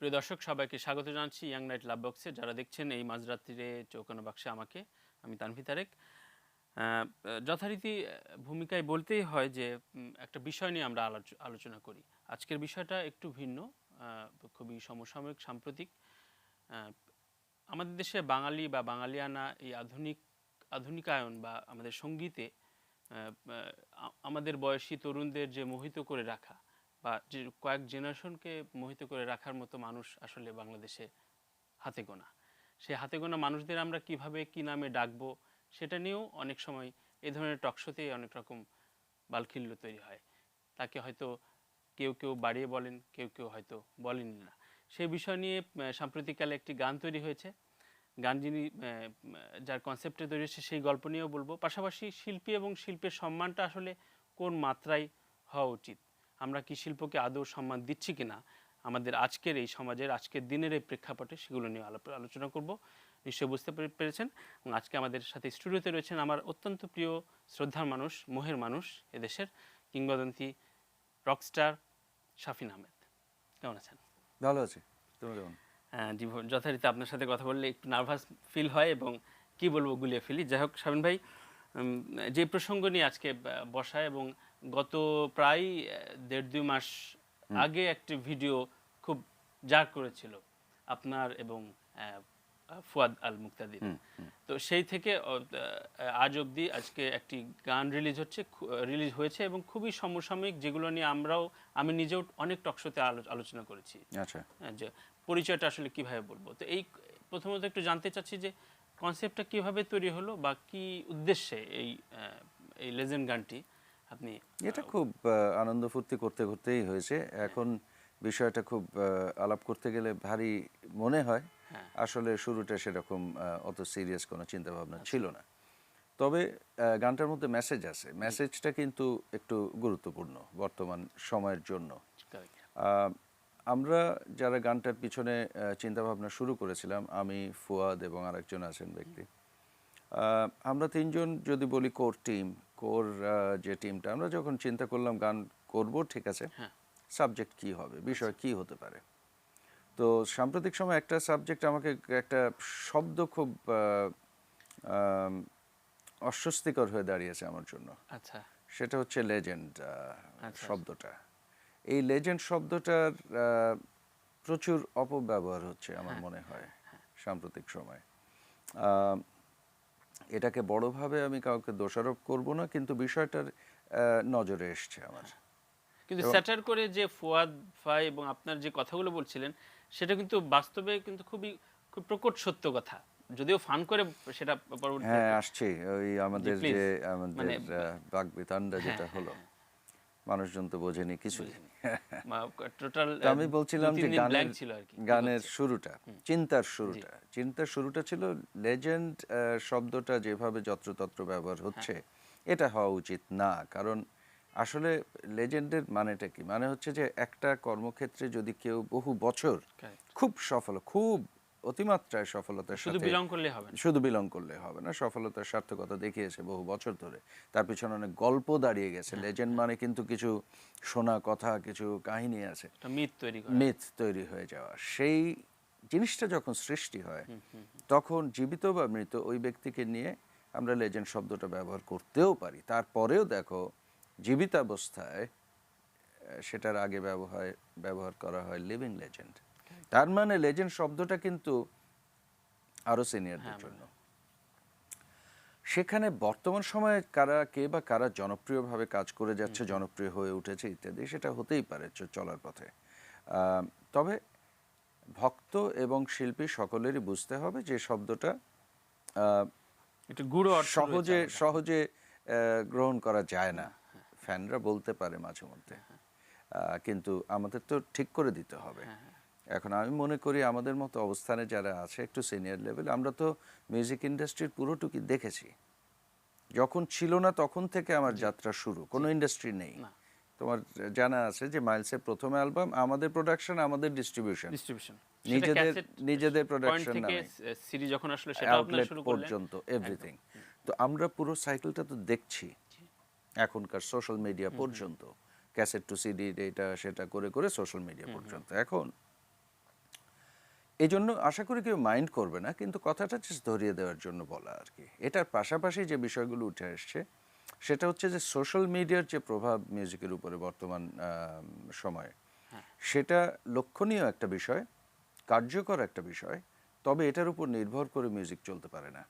প্রিয় দর্শক, সবাইকে স্বাগত জানাচ্ছি ইয়াং নাইট লাভ বক্সে যারা দেখছেন এই মাঝরাত্রিরে চৌকানো বাক্সে আমাকে, আমি তানভি তারেক। যথারীতি ভূমিকায় বলতেই হয় যে একটা বিষয় নিয়ে আমরা আলোচনা করি। আজকের বিষয়টা একটু ভিন্ন খুবই সমসাময়িক, সাম্প্রতিক। আমাদের দেশে বাঙালি বা বাঙালিয়ানা এই আধুনিক, আধুনিকায়ন বা আমাদের সঙ্গীতে আমাদের বয়সী তরুণদের যে মোহিত করে রাখা বা কয়েক জেনারেশনকে মোহিত করে রাখার মতো মানুষ আসলে বাংলাদেশে হাতে গোনা। সেই হাতে গোনা মানুষদের আমরা কীভাবে কি নামে ডাকবো সেটা নিয়েও অনেক সময় এই ধরনের টকশোতেই অনেক রকম বালখিল্য তৈরি হয়। তাকে হয়তো কেউ কেউ বাড়িয়ে বলেন, কেউ কেউ হয়তো বলেন না। সেই বিষয় নিয়ে সাম্প্রতিককালে একটি গান তৈরি হয়েছে। গান যিনি যার কনসেপ্টে তৈরি হয়েছে সেই গল্প নিয়েও বলব। পাশাপাশি শিল্পী এবং শিল্পের সম্মানটা আসলে কোন মাত্রায় হওয়া উচিত? আমরা কি শিল্পকে আদৌ সম্মান দিচ্ছি কিনা? আমাদের আজকের এই সমাজের আজকের দিনের এই প্রেক্ষাপটে সেগুলো নিয়ে আলো- আলোচনা করব। নিশ্চয়ই বুঝতে পেরে- পেরেছেন। এবং আজকে আমাদের সাথে স্টুডিওতে রয়েছেন আমার অত্যন্ত প্রিয় শ্রদ্ধার মানুষ মোহের মানুষ এদেশের কিংবদন্তি রকস্টার শাফিন আহমেদ। কেমন আছেন? ভালো আছি। তুমি কেমন? হ্যাঁ, জি যথারীতি আপনার সাথে কথা বললে একটু নার্ভাস ফিল হয় এবং কি বলব গুলিয়ে ফেলি। যাই হোক শামিন ভাই যে প্রসঙ্গ নিয়ে আজকে বসা এবং গত প্রায় দেড় দুই মাস আগে একটি ভিডিও খুব জার করেছিল আপনার এবং ফুয়াদ আল মুক্তাদির তো সেই থেকে আজ অবধি আজকে একটি গান রিলিজ হচ্ছে রিলিজ হয়েছে এবং খুবই সমসাময়িক যেগুলো নিয়ে আমরাও আমি নিজেও অনেক টকশোতে আলোচনা করেছি। আচ্ছা। হ্যাঁ, যে পরিচয়টা আসলে কীভাবে বলব? তো এই প্রথমত একটু জানতে চাচ্ছি যে কনসেপ্টটা কীভাবে তৈরি হলো বা কি উদ্দেশ্যে এই এই লেজেন্ড গানটি আপনি এটা খুব আনন্দ ফুর্তি করতে করতেই হয়েছে। এখন বিষয়টা খুব আলাপ করতে গেলে ভারী মনে হয়। হ্যাঁ। আসলে শুরুটা সেরকম অত সিরিয়াস কোনো চিন্তা ভাবনা ছিল না। তবে গানটার মধ্যে মেসেজ আছে। মেসেজটা কিন্তু একটু গুরুত্বপূর্ণ বর্তমান সময়ের জন্য। আমরা যারা গানটার পিছনে চিন্তা ভাবনা শুরু করেছিলাম আমি ফুয়াদ এবং আরেকজন আছেন ব্যক্তি আমরা তিনজন যদি বলি কোর টিম কোর যে টিমটা আমরা যখন চিন্তা করলাম গান করব ঠিক আছে হ্যাঁ। সাবজেক্ট কি হবে বিষয় কি হতে পারে তো সাম্প্রতিক সময় একটা সাবজেক্ট আমাকে একটা শব্দ খুব অস্বস্তিকর হয়ে দাঁড়িয়েছে আমার জন্য আচ্ছা সেটা হচ্ছে লেজেন্ড আচ্ছা। শব্দটা এই লেজেন্ড শব্দটার প্রচুর অপব্যবহার হচ্ছে আমার হ্যাঁ, মনে হয় সাম্প্রতিক সময়। এটাকে বড়ভাবে আমি কাউকে দোষারোপ করব না কিন্তু বিষয়টার নজরে এসছে আমার। কিন্তু স্যাটার করে যে ফুয়াদ ফাই এবং আপনার যে কথাগুলো বলছিলেন সেটা কিন্তু বাস্তবে কিন্তু খুবই খুব প্রকট সত্য কথা। যদিও ফান করে সেটা পরবর্তী হ্যাঁ আসছে। ওই আমাদের যে আমাদের মানে- বাক যেটা হলো। মানুষজন তো বোঝেনি কিছুই। আমি বলছিলাম যে গানের শুরুটা চিন্তার শুরুটা। চিন্তার শুরুটা ছিল লেজেন্ড শব্দটা যেভাবে যত্রতত্র ব্যবহার হচ্ছে হ্যাঁ। এটা হওয়া উচিত না। কারণ আসলে লেজেন্ডের মানেটা কি? মানে হচ্ছে যে একটা কর্মক্ষেত্রে যদি কেউ বহু বছর খুব সফল খুব অতিমাত্রায় সফলতার শুধু বিলং করলে হবে না। শুধু বিলং করলে হবে না। সফলতার সার্থকতা দেখিয়েছে বহু বছর ধরে। তার পিছনে অনেক গল্প দাঁড়িয়ে গেছে। হ্যাঁ, লেজেন্ড মানে কিন্তু কিছু শোনা কথা কিছু কাহিনী আছে। মিথ তৈরি মিথ তৈরি হয়ে যাওয়া। সেই জিনিসটা যখন সৃষ্টি হয় তখন জীবিত বা মৃত ওই ব্যক্তিকে নিয়ে আমরা লেজেন্ড শব্দটা ব্যবহার করতেও পারি। তারপরেও দেখো জীবিতাবস্থায় সেটার আগে ব্যবহার ব্যবহার করা হয় লিভিং লেজেন্ড তার মানে লেজেন্ড শব্দটা কিন্তু আরও সিনিয়রদের জন্য। সেখানে বর্তমান সময়ে কারা কে বা কারা জনপ্রিয়ভাবে কাজ করে যাচ্ছে জনপ্রিয় হয়ে উঠেছে ইত্যাদি সেটা হতেই পারে চলার পথে। তবে ভক্ত এবং শিল্পী সকলেরই বুঝতে হবে যে শব্দটা আহ, একটু গুড়ো সহজে সহজে গ্রহণ করা যায় না। ফ্যানরা বলতে পারে মাঝে মধ্যে। আহ, কিন্তু আমাদের তো ঠিক করে দিতে হবে। এখন আমি মনে করি আমাদের মতো অবস্থানে যারা আছে একটু সিনিয়র লেভেল আমরা তো মিউজিক ইন্ডাস্ট্রির পুরোটুকি দেখেছি। যখন ছিল না তখন থেকে আমার যাত্রা শুরু কোনো ইন্ডাস্ট্রি নেই। তোমার জানা আছে যে মাইলসের প্রথম অ্যালবাম আমাদের প্রোডাকশন আমাদের ডিস্ট্রিবিউশন ডিস্ট্রিবিউশন নিজেদের নিজেদের প্রোডাকশন সিডি যখন আসলো সেটা আপনারা শুরু করলেন? পর্যন্ত এভরিথিং তো আমরা পুরো সাইকেলটা তো দেখছি। এখনকার সোশ্যাল মিডিয়া পর্যন্ত। ক্যাসেট টু সিডি এটা সেটা করে করে সোশ্যাল মিডিয়া পর্যন্ত। এখন এই জন্য আশা করি কেউ মাইন্ড করবে না কিন্তু কথাটা জাস্ট ধরিয়ে দেওয়ার জন্য বলা আর কি। এটার পাশাপাশি যে বিষয়গুলো উঠে আসছে সেটা হচ্ছে যে সোশ্যাল মিডিয়ার যে প্রভাব মিউজিকের উপরে বর্তমান সময়ে সেটা লক্ষণীয় একটা বিষয় কার্যকর একটা বিষয় তবে এটার উপর নির্ভর করে মিউজিক চলতে পারে না।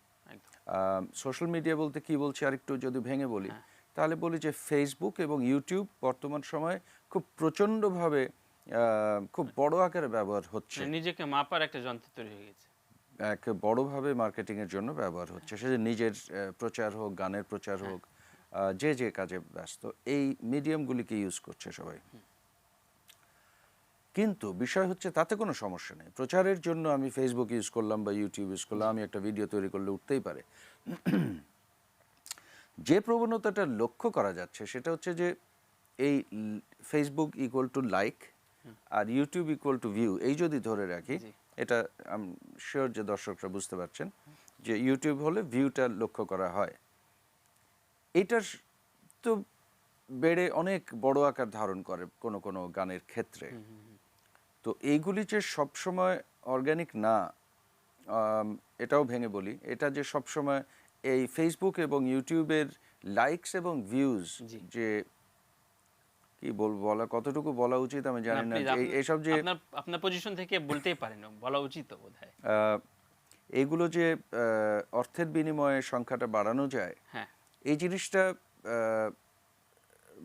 সোশ্যাল মিডিয়া বলতে কি বলছি আরেকটু যদি ভেঙে বলি তাহলে বলি যে ফেসবুক এবং ইউটিউব বর্তমান সময়ে খুব প্রচণ্ডভাবে খুব বড় আকারে ব্যবহার হচ্ছে। মানে নিজেকে মাপার একটা যন্ত্র তৈরি হয়ে গেছে। এক বড়ভাবে মার্কেটিং এর জন্য ব্যবহার হচ্ছে। সে যে নিজের প্রচার হোক গানের প্রচার হোক যে যে কাজে ব্যস্ত এই মিডিয়ামগুলিকে ইউজ করছে সবাই। কিন্তু বিষয় হচ্ছে তাতে কোনো সমস্যা নেই। প্রচারের জন্য আমি ফেসবুক ইউজ করলাম বা ইউটিউব ইউজ করলাম আমি একটা ভিডিও তৈরি করলে উঠতেই পারে। যে প্রবণতাটা লক্ষ্য করা যাচ্ছে সেটা হচ্ছে যে এই ফেসবুক ইকুয়াল টু লাইক আর ইউটিউব ইকুয়াল টু ভিউ এই যদি ধরে রাখি এটা আমি শিওর যে দর্শকরা বুঝতে পারছেন যে ইউটিউব হলে ভিউটা লক্ষ্য করা হয়। এটার তো বেড়ে অনেক বড় আকার ধারণ করে কোনো কোনো গানের ক্ষেত্রে। তো এইগুলি যে সবসময় অর্গানিক না এটাও ভেঙে বলি এটা যে সবসময় এই ফেসবুক এবং ইউটিউবের লাইকস এবং ভিউজ যে কি বলব বলা কতটুকু বলা উচিত আমি জানি না। আপনি- যে আপনার আপনার পজিশন থেকে বলতেই পারেন বলা উচিত বোধ হয় আহ, যে অর্থের বিনিময়ে সংখ্যাটা বাড়ানো যায় হ্যাঁ। এই জিনিসটা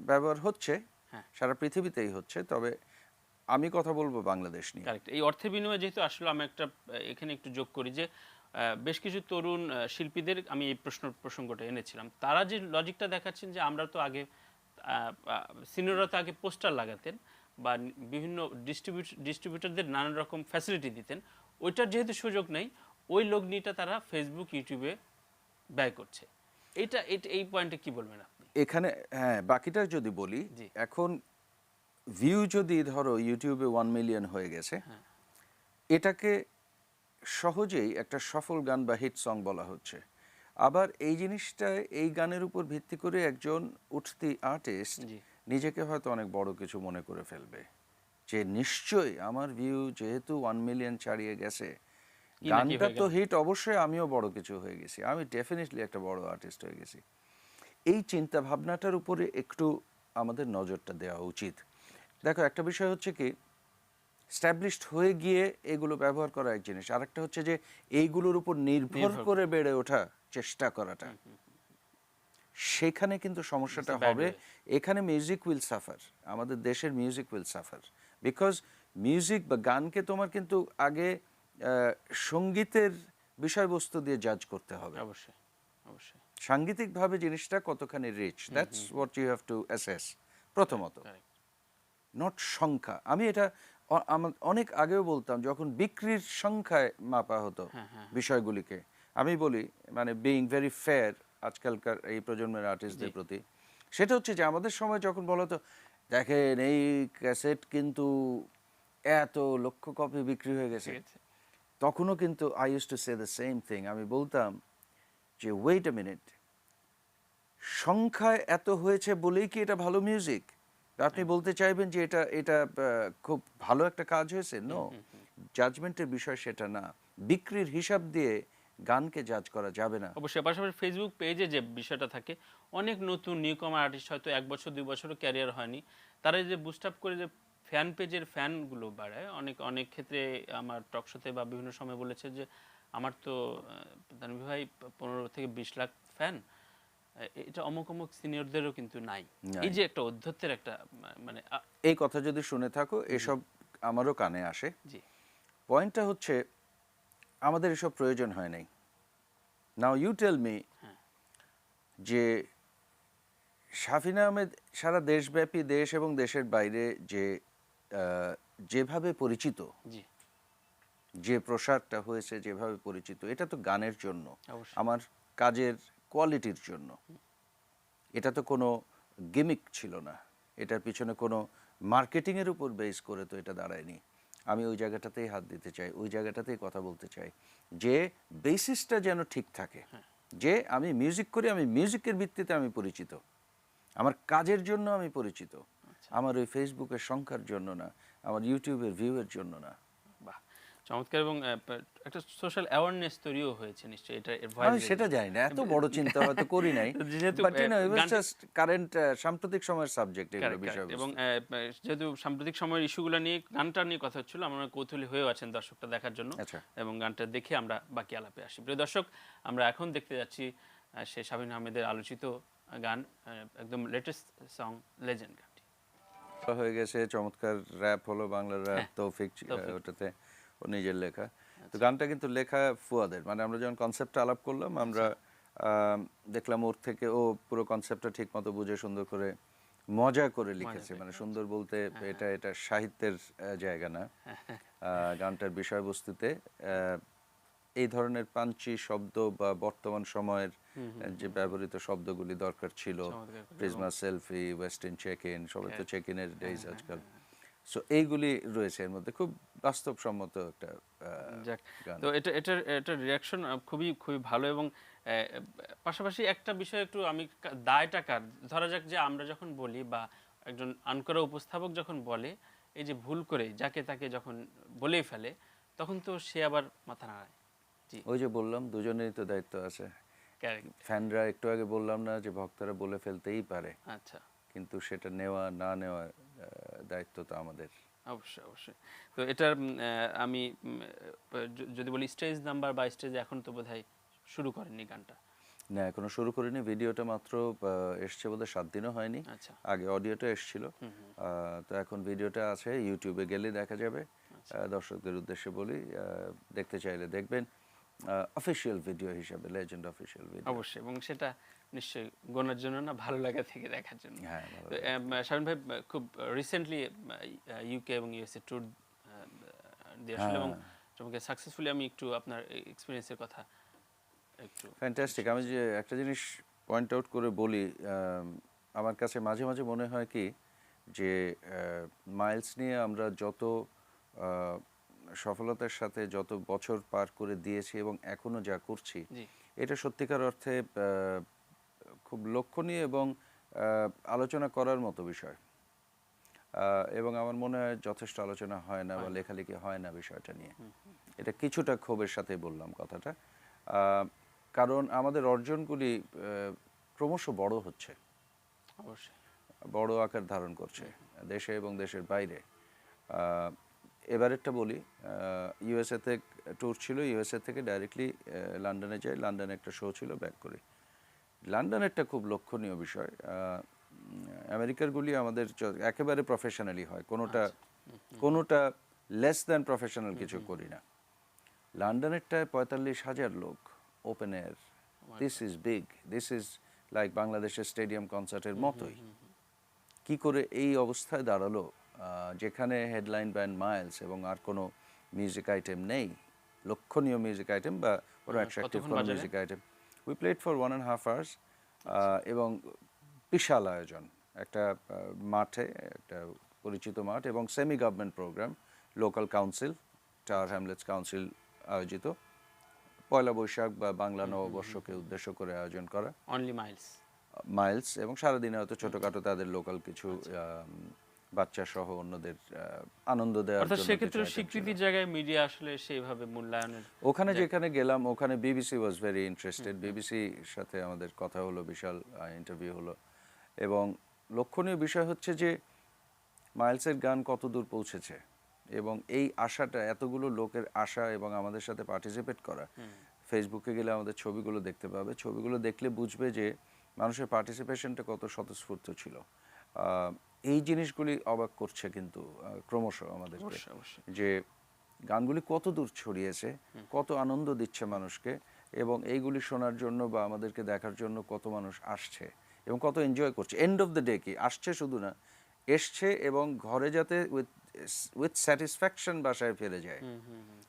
ব্যবহার হচ্ছে হ্যাঁ। সারা পৃথিবীতেই হচ্ছে তবে আমি কথা বলব বাংলাদেশ নিয়ে। এই অর্থের বিনিময়ে যেহেতু আসলে আমি একটা এখানে একটু যোগ করি যে বেশ কিছু তরুণ শিল্পীদের আমি এই প্রশ্ন প্রসঙ্গটা এনেছিলাম। তারা যে লজিকটা দেখাচ্ছেন যে আমরা তো আগে সিনিয়ররা তো আগে পোস্টার লাগাতেন বা বিভিন্ন ডিস্ট্রিবিউট ডিস্ট্রিবিউটারদের নানান রকম ফ্যাসিলিটি দিতেন ওইটার যেহেতু সুযোগ নেই ওই লগ্নিটা তারা ফেসবুক ইউটিউবে ব্যয় করছে এটা এই পয়েন্টে কি বলবেন আপনি এখানে হ্যাঁ বাকিটা যদি বলি। এখন ভিউ যদি ধরো ইউটিউবে ওয়ান মিলিয়ন হয়ে গেছে হ্যাঁ। এটাকে সহজেই একটা সফল গান বা হিট সং বলা হচ্ছে আবার এই জিনিসটা এই গানের উপর ভিত্তি করে একজন উঠতি আর্টিস্ট নিজেকে হয়তো অনেক বড় কিছু মনে করে ফেলবে। যে নিশ্চয়ই আমার ভিউ যেহেতু ওয়ান মিলিয়ন ছাড়িয়ে গেছে গানটা তো হিট অবশ্যই আমিও বড় কিছু হয়ে গেছি। আমি ডেফিনেটলি একটা বড় আর্টিস্ট হয়ে গেছি। এই চিন্তা ভাবনাটার উপরে একটু আমাদের নজরটা দেওয়া উচিত। দেখো একটা বিষয় হচ্ছে কি স্ট্যাবলিশড হয়ে গিয়ে এগুলো ব্যবহার করা এক জিনিস। আরেকটা হচ্ছে যে এইগুলোর উপর নির্ভর করে। বেড়ে ওঠা চেষ্টা করাটা। সেখানে কিন্তু সমস্যাটা হবে। এখানে মিউজিক উইল সাফার আমাদের দেশের music will suffer because music বা গানকে তোমার কিন্তু আগে সঙ্গীতের বিষয়বস্তু দিয়ে জাজ করতে হবে। অবশ্যই অবশ্যই। সাংগীতিকভাবে জিনিসটা কতখানি rich that's what you have to assess প্রথমত। নট সংখ্যা। আমি এটা অনেক আগেও বলতাম যখন বিক্রির সংখ্যায় মাপা হতো হ্যাঁ, হ্যাঁ। বিষয়গুলিকে আমি বলি মানে বিইং ভেরি ফেয়ার আজকালকার এই প্রজন্মের আর্টিস্টদের প্রতি সেটা হচ্ছে যে আমাদের সময় যখন বলা হতো দেখেন এই ক্যাসেট কিন্তু এত লক্ষ কপি বিক্রি হয়ে গেছে। তখনও কিন্তু I use to say the same thing আমি বলতাম যে ওয়েট এ মিনিট সংখ্যায় এত হয়েছে বলেই কি এটা ভালো মিউজিক আপনি বলতে চাইবেন যে এটা এটা খুব ভালো একটা কাজ হয়েছে? নো জাজমেন্টের বিষয় সেটা না। বিক্রির হিসাব দিয়ে গানকে জাজ করা যাবে না। অবশ্যই পাশাপাশি ফেসবুক পেজে যে বিষয়টা থাকে অনেক নতুন নিউকমার আর্টিস্ট হয়তো এক বছর দুই বছরও ক্যারিয়ার হয়নি। তারা যে বুস্ট আপ করে যে ফ্যান পেজের ফ্যানগুলো বাড়ায় অনেক অনেক ক্ষেত্রে আমার টকশোতে বা বিভিন্ন সময় বলেছে যে আমার তো ভাই পনেরো থেকে বিশ লাখ ফ্যান এটা অমুক অমুক সিনিয়রদেরও কিন্তু নাই। এই যে একটা অধ্যত্বের একটা মানে এই কথা যদি শুনে থাকো এসব আমারও কানে আসে। জি। পয়েন্টটা হচ্ছে আমাদের এসব প্রয়োজন হয় নাই। Now you tell me. যে শাফিনা আহমেদ সারা দেশব্যাপী দেশ এবং দেশের বাইরে যে আহ, যেভাবে পরিচিত যে প্রসারটা হয়েছে যেভাবে পরিচিত এটা তো গানের জন্য। আমার কাজের কোয়ালিটির জন্য। এটা তো কোনো গিমিক ছিল না। এটার পিছনে কোনো মার্কেটিংয়ের উপর বেস করে তো এটা দাঁড়ায়নি। আমি ওই জায়গাটাতেই হাত দিতে চাই ওই জায়গাটাতেই কথা বলতে চাই। যে বেসিসটা যেন ঠিক থাকে। যে আমি মিউজিক করি আমি মিউজিকের ভিত্তিতে আমি পরিচিত। আমার কাজের জন্য আমি পরিচিত। আমার ওই ফেসবুকের সংখ্যার জন্য না আমার ইউটিউবের ভিউয়ের জন্য না। চমৎকার এবং একটা সোশ্যাল অ্যাওয়ারনেস তৈরিও হয়েছে নিশ্চয়ই এটা আমি সেটা জানি না এত বড় চিন্তা হয়তো করি নাই but you know just current সাম্প্রতিক সময়ের সাবজেক্ট এগুলো বিষয় এবং যেহেতু সাম্প্রতিক সময়ের ইস্যুগুলো নিয়ে গানটা নিয়ে কথা হচ্ছিল আমরা কৌতূহলী হয়েও আছেন দর্শকটা দেখার জন্য আচ্ছা। এবং গানটা দেখে আমরা বাকি আলাপে আসি। প্রিয় দর্শক আমরা এখন দেখতে যাচ্ছি সে শাবিন আহমেদের আলোচিত গান একদম লেটেস্ট সং লেজেন্ড গানটি। হয়ে গেছে চমৎকার র্যাপ হলো বাংলা র্যাপ হ্যাঁ, তৌফিক। ওটাতে। ও নিজের লেখা। তো গানটা কিন্তু লেখা ফুয়াদের। মানে আমরা যখন কনসেপ্টটা আলাপ করলাম আমরা দেখলাম ওর থেকে ও পুরো কনসেপ্টটা ঠিক মতো বুঝে সুন্দর করে মজা করে লিখেছে। মানে সুন্দর বলতে হ্যাঁ, এটা এটা সাহিত্যের জায়গা না। গানটার বিষয়বস্তুতে এই ধরনের পাঞ্চি শব্দ বা বর্তমান সময়ের যে ব্যবহৃত শব্দগুলি দরকার ছিল। Prisma selfie western check in সবাই তো হ্যাঁ। চেক ইনের ডেজ আজকাল। সো এইগুলি রয়েছে এর মধ্যে। খুব বাস্তবসম্মত একটা। তো এটা এটার এটার রিয়াকশন খুবই খুবই ভালো এবং পাশাপাশি একটা বিষয় একটু আমি দায়টা কার? ধরা যাক যে আমরা যখন বলি বা একজন আনকরা উপস্থাপক যখন বলে এই যে ভুল করে যাকে তাকে যখন বলেই ফেলে তখন তো সে আবার মাথা নাড়ায়। ওই যে বললাম দুজনেরই তো দায়িত্ব আছে। ফ্যানরা একটু আগে বললাম না যে ভক্তরা বলে ফেলতেই পারে। আচ্ছা। কিন্তু সেটা নেওয়া না নেওয়ার আহ, দায়িত্ব তো আমাদের। অবশ্যই অবশ্যই। তো এটার আমি যদি বলি স্টেজ নাম্বার বা স্টেজ এখন তো বোধহয় শুরু করেননি গানটা। না এখনও শুরু করিনি। ভিডিওটা মাত্র এসছে বোধহয় সাত দিনও হয়নি। আচ্ছা। আগে অডিওটা এসছিল। তো এখন ভিডিওটা আছে ইউটিউবে গেলে দেখা যাবে। আচ্ছা। দর্শকদের উদ্দেশ্যে বলি দেখতে চাইলে দেখবেন অফিসিয়াল ভিডিও হিসাবে লেজেন্ড অফিসিয়াল ভিডিও অবশ্যই এবং সেটা নিশ্চয়ই গোনার জন্য না ভালো লাগা থেকে দেখার জন্য। হ্যাঁ আম, ভাই খুব রিসেন্টলি ইউকে এবং ইউএসএ ট্যুর দিয়ে আসলে এবং তোমাকে সাকসেসফুলি আমি একটু আপনার এক্সপিরিয়েন্সের কথা একটু ফ্যান্টাস্টিক আমি যে একটা জিনিস পয়েন্ট আউট করে বলি আম, আমার কাছে মাঝে মাঝে মনে হয় কি যে মাইলস নিয়ে আমরা যত সফলতার সাথে যত বছর পার করে দিয়েছি এবং এখনও যা করছি এটা সত্যিকার অর্থে খুব লক্ষণীয় এবং আলোচনা করার মতো বিষয়। এবং আমার মনে হয় যথেষ্ট আলোচনা হয় না বা লেখালেখি হয় না বিষয়টা নিয়ে। এটা কিছুটা ক্ষোভের সাথে বললাম কথাটা। কারণ আমাদের অর্জনগুলি ক্রমশ বড় হচ্ছে। অবশ্যই। বড় আকার ধারণ করছে দেশে এবং দেশের বাইরে। আহ, এবারেরটা বলি ইউএসএ তে ট্যুর ছিল ইউএসএ থেকে ডাইরেক্টলি লন্ডনে যাই। লন্ডনে একটা শো ছিল ব্যাক করি। লন্ডনেরটা খুব লক্ষণীয় বিষয় আমেরিকারগুলি আমাদের একেবারে প্রফেশনালি হয়। কোনোটা কোনোটা লেস দ্যান প্রফেশনাল কিছু করি না। লন্ডনেরটায় পঁয়তাল্লিশ হাজার লোক open air this is big this is like বাংলাদেশের স্টেডিয়াম কনসার্টের মতোই। কি করে এই অবস্থায় দাঁড়াল? যেখানে হেডলাইন ব্যান্ড মাইলস এবং আর কোনো মিউজিক আইটেম নেই লক্ষণীয় মিউজিক আইটেম বা ওরা অ্যাট্রাকটিভ কোনো music item we played for one and half hours এবং বিশাল আয়োজন। একটা মাঠে একটা পরিচিত মাঠ এবং semi government programme local council Tower Hamlets council আয়োজিত। পয়লা বৈশাখ বা বাংলা নববর্ষকে উদ্দেশ্য করে আয়োজন করা। অনলি মাইলস মাইলস এবং সারাদিনে হয়তো ছোটোখাটো তাদের লোকাল কিছু বাচ্চা সহ অন্যদের আনন্দ দেওয়ার জন্য সেক্ষেত্রে স্বীকৃতির জায়গায় মিডিয়া আসলে সেইভাবে মূল্যায়নের ওখানে যেখানে গেলাম ওখানে বিবিসি ওয়াজ ভেরি ইন্টারেস্টেড বিবিসির সাথে আমাদের কথা হলো বিশাল ইন্টারভিউ হলো। এবং লক্ষণীয় বিষয় হচ্ছে যে মাইলসের গান কত দূর পৌঁছেছে? এবং এই আশাটা এতগুলো লোকের আশা এবং আমাদের সাথে পার্টিসিপেট করা। ফেসবুকে গেলে আমাদের ছবিগুলো দেখতে পাবে। ছবিগুলো দেখলে বুঝবে যে মানুষের পার্টিসিপেশনটা কত স্বতঃস্ফূর্ত ছিল। আহ, এই জিনিসগুলি অবাক করছে কিন্তু ক্রমশ অবশ্যই যে গানগুলি কত দূর ছড়িয়েছে কত আনন্দ দিচ্ছে মানুষকে এবং এইগুলি শোনার জন্য বা আমাদেরকে দেখার জন্য কত মানুষ আসছে এবং কত এনজয় করছে। এন্ড অফ দ্য ডে কি? আসছে শুধু না এসছে এবং ঘরে যাতে উইথ উইথ স্যাটিসফ্যাকশন বাসায় ফিরে যায়।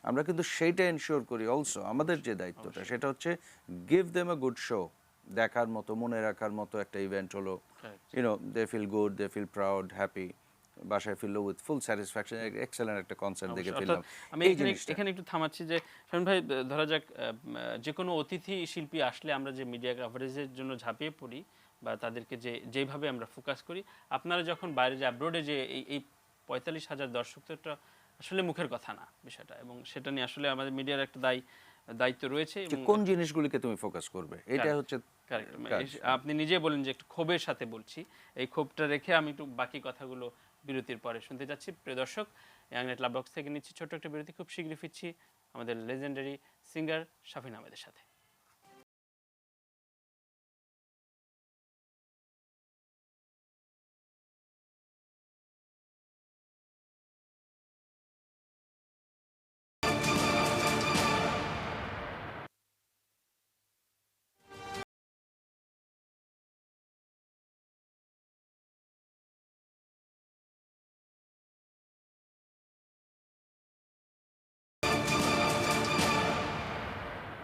আমরা কিন্তু সেইটা এনশিওর করি অলসো আমাদের যে দায়িত্বটা সেটা হচ্ছে give them a good show দেখার মতো মনে রাখার মতো একটা ইভেন্ট হলো। You know they feel good they feel proud happy বাসায় ফিরলো উইথ ফুল স্যাটিসফ্যাকশন এক্সেলেন্ট একটা কনসার্ট দেখে। ফিরলাম। আমি এখানে একটু থামাচ্ছি যে শামিন ভাই ধরা যাক যে কোনো অতিথি শিল্পী আসলে আমরা যে মিডিয়া কভারেজের জন্য ঝাঁপিয়ে পড়ি বা তাদেরকে যে যেভাবে আমরা ফোকাস করি আপনারা যখন বাইরে যে অ্যাব্রোডে যে এই এই পঁয়তাল্লিশ হাজার দর্শক তো একটা আসলে মুখের কথা না বিষয়টা। এবং সেটা নিয়ে আসলে আমাদের মিডিয়ার একটা দায়ী দায়িত্ব রয়েছে কোন জিনিসগুলিকে তুমি ফোকাস করবে এটা হচ্ছে আপনি নিজে বলেন যে একটু ক্ষোভের সাথে বলছি এই ক্ষোভটা রেখে আমি একটু বাকি কথাগুলো বিরতির পরে শুনতে যাচ্ছি। প্রিয় দর্শক ইয়াংনেট লাভ বক্স থেকে নিচ্ছি ছোট্ট একটা বিরতি। খুব শীঘ্রই ফিরছি আমাদের লেজেন্ডারি সিঙ্গার শাফিন আমাদের সাথে।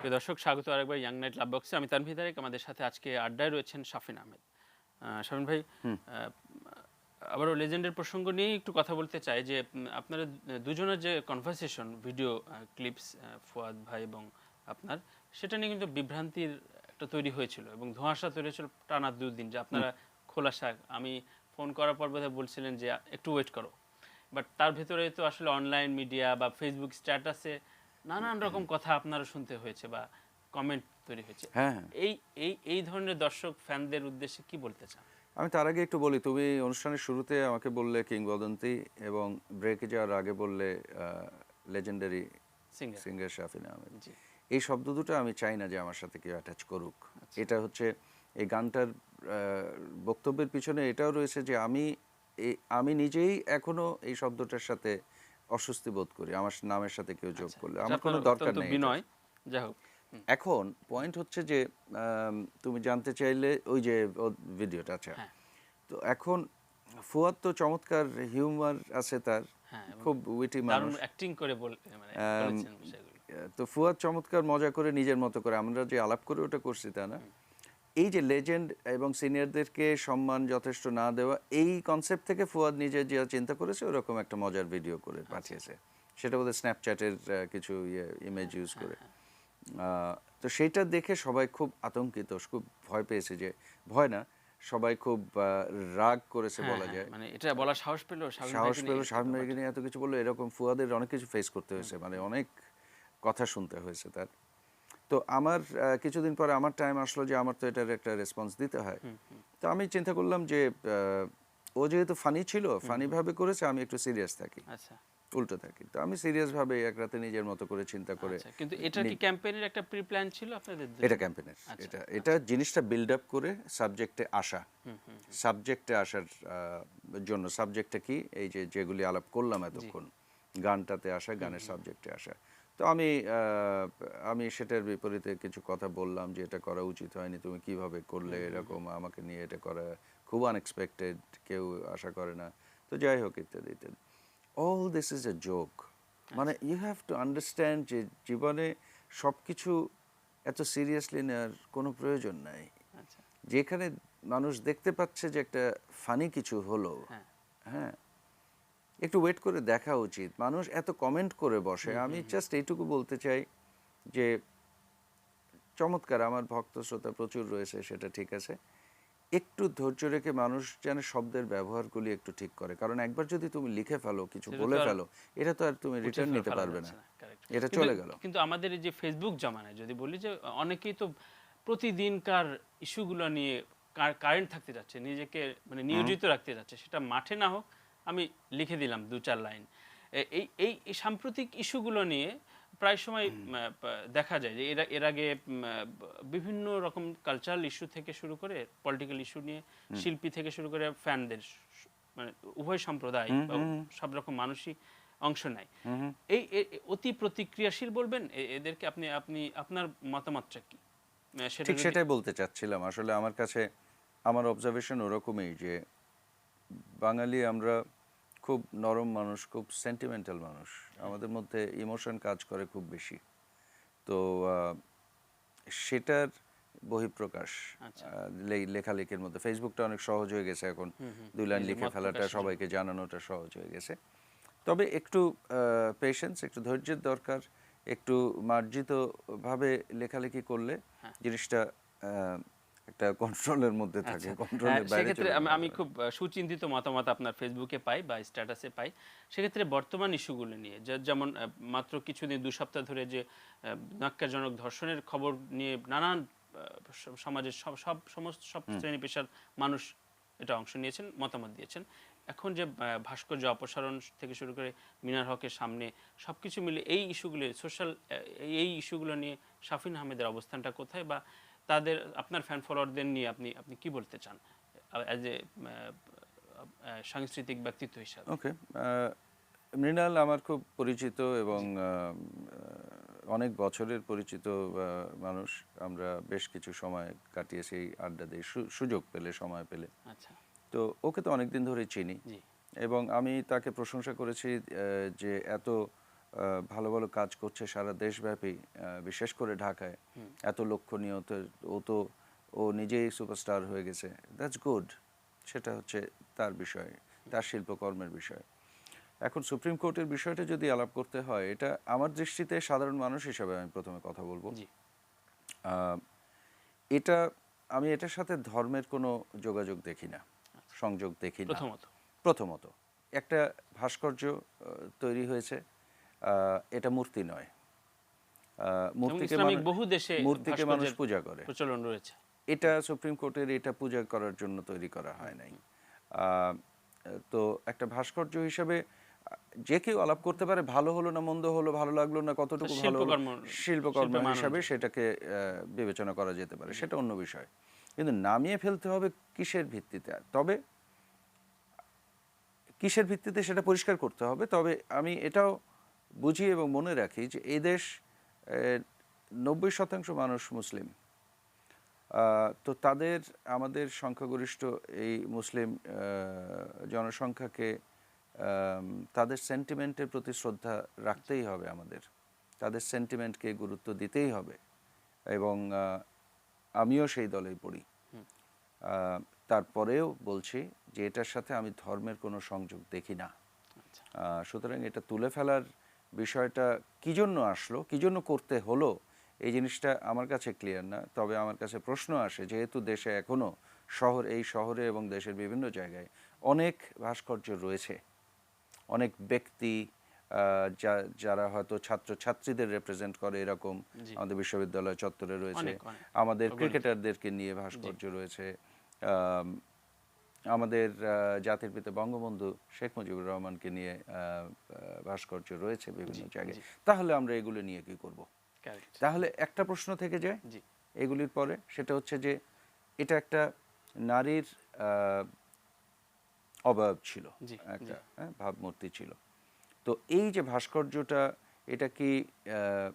প্রিয় দর্শক স্বাগত আরেকবার ইয়াং নাইট লাভ বক্সে আমি তানভি তারেক আমাদের সাথে আজকে আড্ডায় রয়েছেন শাফিন আহমেদ। আহ, শাফিন ভাই আবারও লেজেন্ডের প্রসঙ্গ নিয়ে একটু কথা বলতে চাই যে আপনারা দুজনের যে কনভারসেশন ভিডিও ক্লিপস ফুয়াদ ভাই এবং আপনার সেটা নিয়ে কিন্তু বিভ্রান্তির একটা তৈরি হয়েছিল এবং ধোঁয়াশা তৈরি হয়েছিল টানা দুদিন যে আপনারা খোলাসা আমি ফোন করার পর বোধহয় বলছিলেন যে একটু ওয়েট করো। বাট তার ভেতরে তো আসলে অনলাইন মিডিয়া বা ফেসবুক স্ট্যাটাসে নানান রকম কথা আপনারা শুনতে হয়েছে বা কমেন্ট তৈরি হয়েছে। হ্যাঁ হ্যাঁ। এই এই এই ধরনের দর্শক ফ্যানদের উদ্দেশ্যে কি বলতে চান? আমি তার আগে একটু বলি তুমি অনুষ্ঠানের শুরুতে আমাকে বললে কিংবদন্তি এবং ব্রেকে যাওয়ার আগে বললে legendary singer singer Shafin Ahmed এই শব্দ দুটো আমি চাই না যে আমার সাথে কেউ অ্যাটাচ করুক। এটা হচ্ছে এই গানটার বক্তব্যের পিছনে এটাও রয়েছে যে আমি আমি নিজেই এখনও এই শব্দটার সাথে অস্বস্তি বোধ করি আমার নামের সাথে কেউ যোগ করলে আমার কোনো দরকার নেই বিনয় যাই হোক এখন পয়েন্ট হচ্ছে যে তুমি জানতে চাইলে ওই যে ভিডিওটা আচ্ছা। হ্যাঁ। তো এখন ফুয়াদ তো চমৎকার হিউমার আছে তার হ্যাঁ, খুব উইটি মানুষ। অ্যাক্টিং করে বলে মানে তো ফুয়াদ চমৎকার মজা করে নিজের মতো করে আমরা যে আলাপ করে ওটা করছি তা না? এই যে লেজেন্ড এবং সিনিয়রদেরকে সম্মান যথেষ্ট না দেওয়া এই কনসেপ্ট থেকে ফুয়াদ নিজে যা চিন্তা করেছে ওরকম একটা মজার ভিডিও করে পাঠিয়েছে। সেটা বোধহয় স্ন্যাপচ্যাটের কিছু ইয়ে ইমেজ ইউজ করে। আহ, তো সেইটা দেখে সবাই খুব আতঙ্কিত খুব ভয় পেয়েছে যে ভয় না সবাই খুব রাগ করেছে বলা হ্যাঁ, যায়। মানে এটা বলা সাহস পেল সাহস পেল সামনে এত কিছু বলল এরকম ফুয়াদের অনেক কিছু ফেস করতে হয়েছে মানে অনেক কথা শুনতে হয়েছে তার। তো আমার কিছুদিন পরে আমার টাইম আসলো যে আমার তো এটার একটা রেসপন্স দিতে হয়। তো আমি চিন্তা করলাম যে ও যেহেতু ফানি ছিল ফানি ভাবে করেছে আমি একটু সিরিয়াস থাকি। আচ্ছা। উল্টো থাকি। তো আমি সিরিয়াস ভাবে এক রাতে নিজের মতো করে চিন্তা করে আচ্ছা কিন্তু এটা কি ক্যাম্পেইনের একটা প্রি প্ল্যান ছিল আপনাদের এটা ক্যাম্পেইনের আচ্ছা, এটা এটা জিনিসটা বিল্ড আপ করে সাবজেক্টে আসা। সাবজেক্টে আসার জন্য। সাবজেক্টটা কি? এই যে যেগুলি আলাপ করলাম এতক্ষণ। গানটাতে আসা গানের সাবজেক্টে আসা। তো আমি আমি সেটার বিপরীতে কিছু কথা বললাম যে এটা করা উচিত হয়নি তুমি কীভাবে করলে এরকম আমাকে নিয়ে এটা করা খুব আনএক্সপেক্টেড কেউ আশা করে না। তো যাই হোক ইত্যাদি ইত্যাদি। All this is a joke মানে ইউ হ্যাভ টু আন্ডারস্ট্যান্ড যে জীবনে সব কিছু এত সিরিয়াসলি নেওয়ার কোনো প্রয়োজন নাই। আচ্ছা। যেখানে মানুষ দেখতে পাচ্ছে যে একটা ফানি কিছু হলো হ্যাঁ। একটু ওয়েট করে দেখা উচিত। মানুষ এত কমেন্ট করে বসে। আমি জাস্ট এইটুকু বলতে চাই যে চমৎকার আমার ভক্ত শ্রোতা প্রচুর রয়েছে সেটা ঠিক আছে। একটু ধৈর্য রেখে মানুষ যেন শব্দের ব্যবহারগুলি একটু ঠিক করে। কারণ একবার যদি তুমি লিখে ফেলো কিছু বলে ফেলো এটা তো আর তুমি রিটার্ন নিতে পারবে না. এটা চলে গেল। কিন্তু আমাদের এই যে ফেসবুক জামানায় যদি বলি যে অনেকেই তো প্রতিদিনকার ইস্যুগুলো নিয়ে কারেন্ট থাকতে যাচ্ছে নিজেকে মানে নিয়োজিত রাখতে যাচ্ছে সেটা মাঠে না হোক আমি লিখে দিলাম দু চার লাইন। এই এই সাম্প্রতিক ইস্যুগুলো নিয়ে প্রায় সময় দেখা যায় যে এর এর আগে বিভিন্ন রকম কালচারাল ইস্যু থেকে শুরু করে পলিটিক্যাল ইস্যু নিয়ে শিল্পী থেকে শুরু করে ফ্যানদের মানে উভয় সম্প্রদায় সব রকম মানুষই অংশ নেয়। এই অতি প্রতিক্রিয়াশীল বলবেন? এদেরকে আপনি আপনি আপনার মতামতটা কি? ঠিক সেটাই বলতে চাচ্ছিলাম। আসলে আমার কাছে আমার অবজারভেশন ওরকমই যে বাঙালি আমরা খুব নরম মানুষ খুব সেন্টিমেন্টাল মানুষ। আমাদের মধ্যে ইমোশন কাজ করে খুব বেশি। তো সেটার বহিঃপ্রকাশ আচ্ছা। লেখালেখির মধ্যে। ফেসবুকটা অনেক সহজ হয়ে গেছে এখন। দুই লাইন লিখে ফেলাটা সবাইকে জানানোটা সহজ হয়ে গেছে। তবে একটু পেশেন্স একটু ধৈর্যের দরকার। একটু মার্জিতভাবে লেখালেখি করলে হ্যাঁ। জিনিসটা আহ, একটা কন্ট্রোলের মধ্যে থাকে আচ্ছা। কন্ট্রোলের বাইরে সেক্ষেত্রে আমি আমি খুব সুচিন্তিত মতামত আপনার ফেসবুকে পাই বা স্ট্যাটাসে পাই। সেক্ষেত্রে বর্তমান ইস্যুগুলো নিয়ে যেমন মাত্র কিছুদিন দু সপ্তাহ ধরে যে আহ, ন্যক্কারজনক ধর্ষণের খবর নিয়ে নানান সমাজের সব সব সমস্ত সব শ্রেণি পেশার মানুষ এটা অংশ নিয়েছেন মতামত দিয়েছেন। এখন যে ভাস্কর্য অপসারণ থেকে শুরু করে মিনার হকের সামনে সবকিছু মিলে এই ইস্যুগুলো সোশ্যাল এই ইস্যুগুলো নিয়ে শাফিন আহমেদের অবস্থানটা কোথায় বা তাদের আপনার ফ্যান ফলোয়ারদের নিয়ে আপনি আপনি কি বলতে চান? অ্যাজ এ সাংস্কৃতিক ব্যক্তিত্ব হিসাবে। ওকে মৃণাল আমার খুব পরিচিত এবং অনেক বছরের পরিচিত মানুষ। আমরা বেশ কিছু সময় কাটিয়েছি আড্ডা দিয়ে সুযোগ পেলে সময় পেলে। আচ্ছা। তো ওকে তো অনেকদিন ধরেই চিনি। এবং আমি তাকে প্রশংসা করেছি যে এত ভালো ভালো কাজ করছে সারা দেশব্যাপী বিশেষ করে ঢাকায়। এত লক্ষণীয় তো ও তো ও নিজেই সুপারস্টার হয়ে গেছে। দ্যাটস গুড সেটা হচ্ছে তার বিষয় তার শিল্পকর্মের বিষয়। এখন সুপ্রিম কোর্টের বিষয়টা যদি আলাপ করতে হয় এটা আমার দৃষ্টিতে সাধারণ মানুষ হিসাবে আমি প্রথমে কথা বলব। আহ, এটা আমি এটার সাথে ধর্মের কোনো যোগাযোগ দেখি না সংযোগ দেখি না। প্রথমত। প্রথমত। একটা ভাস্কর্য তৈরি হয়েছে। এটা মূর্তি নয়। মূর্তিকে বহু দেশে মূর্তিকে মানুষ পূজা করে। প্রচলন রয়েছে। এটা সুপ্রিম কোর্টের এটা পূজা করার জন্য তৈরি করা হয় নাই। তো একটা ভাস্কর্য হিসেবে যে কেউ আলাপ করতে পারে ভালো হলো না মন্দ হলো ভালো লাগল না কতটুকু ভালো শিল্পকর্ম- হিসাবে সেটাকে আহ, বিবেচনা করা যেতে পারে। সেটা অন্য বিষয়। কিন্তু নামিয়ে ফেলতে হবে কিসের ভিত্তিতে? তবে কিসের ভিত্তিতে সেটা পরিষ্কার করতে হবে। তবে আমি এটাও বুঝি এবং মনে রাখি যে এই দেশ নব্বই শতাংশ মানুষ মুসলিম। তো তাদের আমাদের সংখ্যাগরিষ্ঠ এই মুসলিম জনসংখ্যাকে তাদের সেন্টিমেন্টের প্রতি শ্রদ্ধা রাখতেই হবে আমাদের। তাদের সেন্টিমেন্টকে গুরুত্ব দিতেই হবে এবং আমিও সেই দলেই পড়ি। তারপরেও বলছি যে এটার সাথে আমি ধর্মের কোনো সংযোগ দেখি না। আচ্ছা। সুতরাং এটা তুলে ফেলার বিষয়টা কী জন্য আসলো কী জন্য করতে হলো এই জিনিসটা আমার কাছে ক্লিয়ার না। তবে আমার কাছে প্রশ্ন আসে যেহেতু দেশে এখনও শহর এই শহরে এবং দেশের বিভিন্ন জায়গায় অনেক ভাস্কর্য রয়েছে। অনেক ব্যক্তি আহ, যা- যারা হয়তো ছাত্র ছাত্রীদের রেপ্রেজেন্ট করে এরকম। আমাদের বিশ্ববিদ্যালয় চত্বরে রয়েছে। আমাদের ক্রিকেটারদেরকে নিয়ে ভাস্কর্য রয়েছে। আমাদের জাতির পিতা বঙ্গবন্ধু শেখ মুজিবুর রহমানকে নিয়ে ভাস্কর্য রয়েছে বিভিন্ন জায়গায়। তাহলে আমরা এগুলো নিয়ে কি করব? তাহলে একটা প্রশ্ন থেকে যায় এগুলির পরে সেটা হচ্ছে যে এটা একটা নারীর আহ, অবয়ব ছিল একটা হ্যাঁ, ভাবমূর্তি ছিল। তো এই যে ভাস্কর্যটা এটা কি আহ,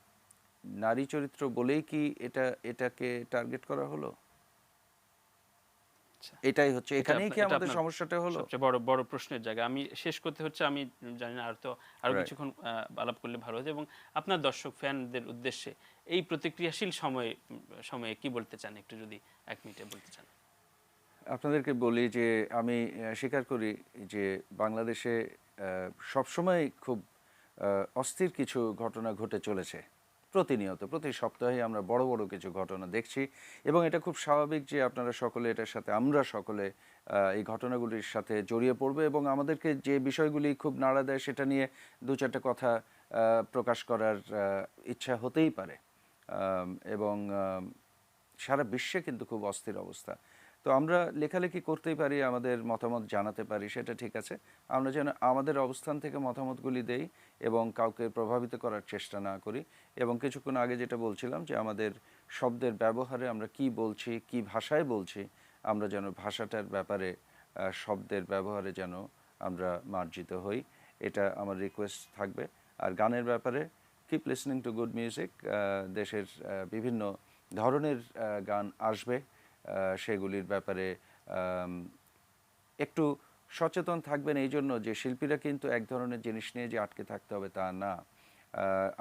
নারী চরিত্র বলেই কি এটা এটাকে টার্গেট করা হলো? এটাই হচ্ছে এখানেই কি আমাদের সমস্যাটা হলো? সবচেয়ে বড় বড় প্রশ্নের জায়গা। আমি শেষ করতে হচ্ছে আমি জানি না আর তো আরও কিছুক্ষণ আলাপ করলে ভালো হতো। এবং আপনার দর্শক ফ্যানদের উদ্দেশ্যে এই প্রতিক্রিয়াশীল সময়ে সময়ে কি বলতে চান? একটু যদি এক মিনিটে বলতে চান। আপনাদেরকে বলি যে আমি স্বীকার করি যে বাংলাদেশে আহ, সবসময় খুব অস্থির কিছু ঘটনা ঘটে চলেছে। প্রতিনিয়ত, প্রতি সপ্তাহে আমরা বড় বড় কিছু ঘটনা দেখছি এবং এটা খুব স্বাভাবিক যে আপনারা সকলে এটার সাথে, আমরা সকলে এই ঘটনাগুলির সাথে জড়িয়ে পড়বে এবং আমাদেরকে যে বিষয়গুলি খুব নাড়া দেয় সেটা নিয়ে দু চারটে কথা প্রকাশ করার ইচ্ছা হতেই পারে। এবং সারা বিশ্বে কিন্তু খুব অস্থির অবস্থা। তো আমরা লেখালেখি করতেই পারি, আমাদের মতামত জানাতে পারি, সেটা ঠিক আছে। আমরা যেন আমাদের অবস্থান থেকে মতামতগুলি দেই এবং কাউকে প্রভাবিত করার চেষ্টা না করি এবং কিছুক্ষণ আগে যেটা বলছিলাম যে আমাদের শব্দের ব্যবহারে আমরা কি বলছি, কি ভাষায় বলছি, আমরা যেন ভাষাটার ব্যাপারে শব্দের ব্যবহারে যেন আমরা মার্জিত হই, এটা আমার রিকোয়েস্ট থাকবে। আর গানের ব্যাপারে keep listening to good music দেশের বিভিন্ন ধরনের গান আসবে। সেগুলির ব্যাপারে একটু সচেতন থাকবেন এই জন্য যে শিল্পীরা কিন্তু এক ধরনের জিনিস নিয়ে যে আটকে থাকতে হবে তা না।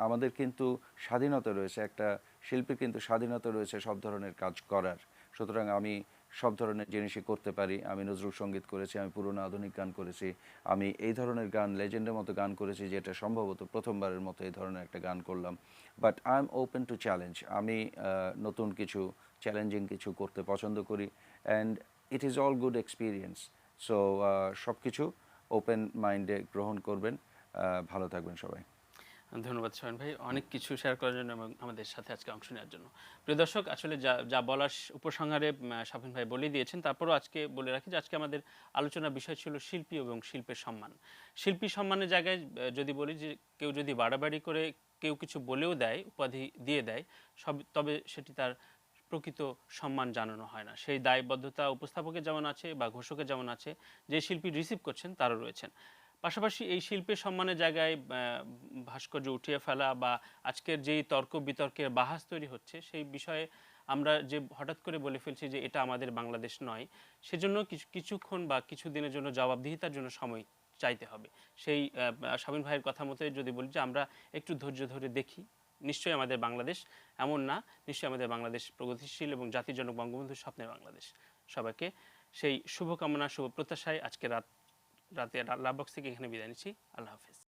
আমাদের কিন্তু স্বাধীনতা রয়েছে, একটা শিল্পীর কিন্তু স্বাধীনতা রয়েছে সব ধরনের কাজ করার। সুতরাং আমি সব ধরনের জিনিসই করতে পারি। আমি নজরুল সংগীত করেছি, আমি পুরনো আধুনিক গান করেছি, আমি এই ধরনের গান, লেজেন্ডের মতো গান করেছি যেটা সম্ভবত প্রথমবারের মতো এই ধরনের একটা গান করলাম। But I am open to challenge আমি নতুন কিছু চ্যালেঞ্জিং কিছু করতে পছন্দ করি and it is all good experience so সব কিছু ওপেন মাইন্ডে গ্রহণ করবেন ভালো থাকবেন সবাই। ধন্যবাদ সোহেন ভাই। অনেক কিছু শেয়ার করার জন্য এবং আমাদের সাথে আজকে অংশ নেওয়ার জন্য। প্রিয় দর্শক, আসলে যা যা বলার উপসংহারে শাফিন ভাই বলে দিয়েছেন, তারপরও আজকে বলে রাখি যে, আজকে আমাদের আলোচনার বিষয় ছিল শিল্পী এবং শিল্পের সম্মান। শিল্পী সম্মানের জায়গায় যদি বলি যে, কেউ যদি বাড়াবাড়ি করে কেউ কিছু বলেও দেয়, উপাধি দিয়ে দেয়, সব, তবে সেটি তার প্রকৃত সম্মান জানানো হয় না। সেই দায়বদ্ধতা উপস্থাপকের যেমন আছে বা ঘোষকের যেমন আছে, যে শিল্পী রিসিভ করছেন তারও রয়েছেন। পাশাপাশি এই শিল্পের সম্মানের জায়গায় ভাস্কর্য উঠিয়ে ফেলা বা আজকের যেই তর্ক বিতর্কের বাহাস তৈরি হচ্ছে, সেই বিষয়ে আমরা যে হঠাৎ করে বলে ফেলছি যে এটা আমাদের বাংলাদেশ নয়, সেজন্য কিছু, কিছুক্ষণ বা কিছু দিনের জন্য জবাবদিহিতার জন্য সময় চাইতে হবে। সেই স্বামীন ভাইয়ের কথা মতো যদি বলি যে আমরা একটু ধৈর্য ধরে দেখি। নিশ্চয়ই আমাদের বাংলাদেশ এমন না, নিশ্চয়ই আমাদের বাংলাদেশ প্রগতিশীল এবং জাতির জনক বঙ্গবন্ধুর স্বপ্নের বাংলাদেশ। সবাইকে সেই শুভকামনা, শুভ প্রত্যাশায় আজকে রাত, রাতে লাভ বক্স থেকে এখানে বিদায় নিচ্ছি। আল্লাহ হাফিজ।